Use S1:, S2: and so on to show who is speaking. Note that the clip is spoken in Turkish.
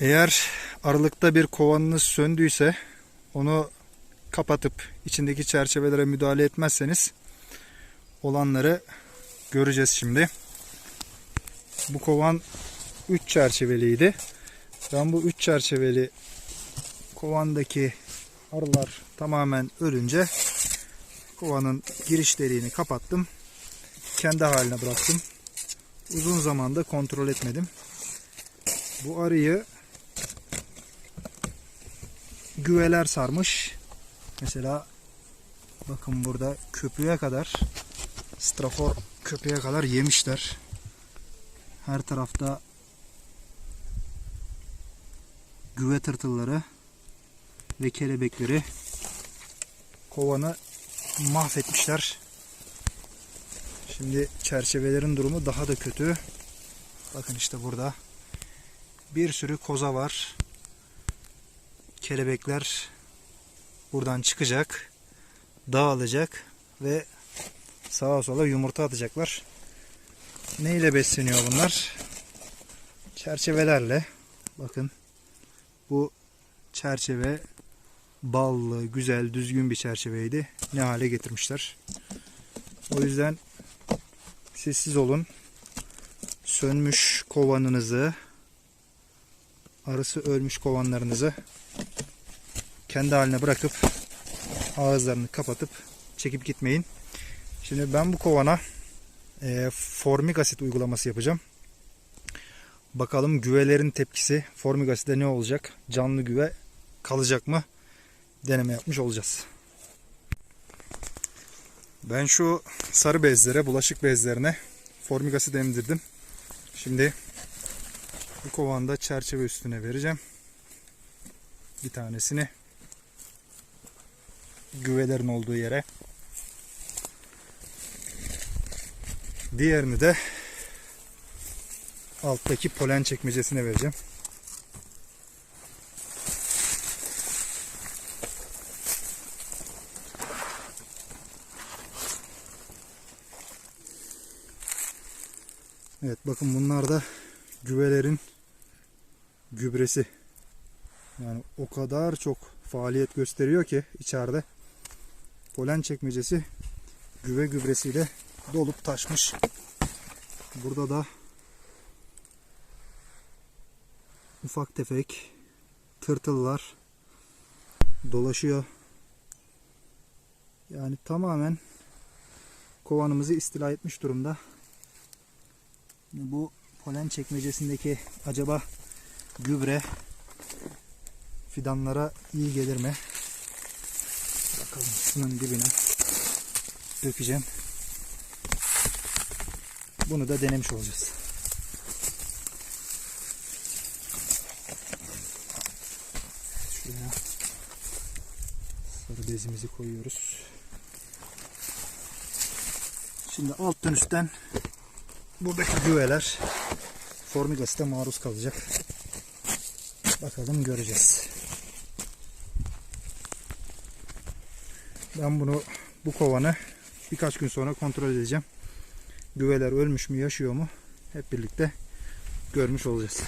S1: Eğer aralıkta bir kovanınız söndüyse onu kapatıp içindeki çerçevelere müdahale etmezseniz olanları göreceğiz şimdi. Bu kovan 3 çerçeveliydi. Ben bu 3 çerçeveli kovandaki arılar tamamen ölünce kovanın giriş deliğini kapattım. Kendi haline bıraktım. Uzun zamanda kontrol etmedim. Bu arıyı güveler sarmış. Mesela bakın burada köpüğe kadar strafor köpüğe kadar yemişler. Her tarafta güve tırtılları ve kelebekleri kovanı mahvetmişler. Şimdi çerçevelerin durumu daha da kötü. Bakın işte burada bir sürü koza var. Kelebekler buradan çıkacak, dağılacak ve sağa sola yumurta atacaklar. Ne ile besleniyor bunlar? Çerçevelerle. Bakın bu çerçeve ballı, güzel, düzgün bir çerçeveydi. Ne hale getirmişler. O yüzden sessiz olun. Sönmüş kovanınızı, arısı ölmüş kovanlarınızı kendi haline bırakıp ağızlarını kapatıp çekip gitmeyin. Şimdi ben bu kovana e, formik asit uygulaması yapacağım. Bakalım güvelerin tepkisi formik asite ne olacak? Canlı güve kalacak mı? Deneme yapmış olacağız. Ben şu sarı bezlere, bulaşık bezlerine formik asit emdirdim. Şimdi bu kovanda çerçeve üstüne vereceğim. Bir tanesini güvelerin olduğu yere. Diğerini de alttaki polen çekmecesine vereceğim. Evet bakın bunlar da güvelerin gübresi. Yani o kadar çok faaliyet gösteriyor ki içeride polen çekmecesi güve gübresiyle dolup taşmış. Burada da ufak tefek tırtıllar dolaşıyor. Yani tamamen kovanımızı istila etmiş durumda. Bu polen çekmecesindeki acaba gübre fidanlara iyi gelir mi? Bakalım dibine dökeceğim. Bunu da denemiş olacağız. Şuraya sarı bezimizi koyuyoruz. Şimdi alttan üstten buradaki güveler formik asite maruz kalacak. Bakalım göreceğiz. Ben bunu bu kovanı birkaç gün sonra kontrol edeceğim. Güveler ölmüş mü yaşıyor mu hep birlikte görmüş olacağız.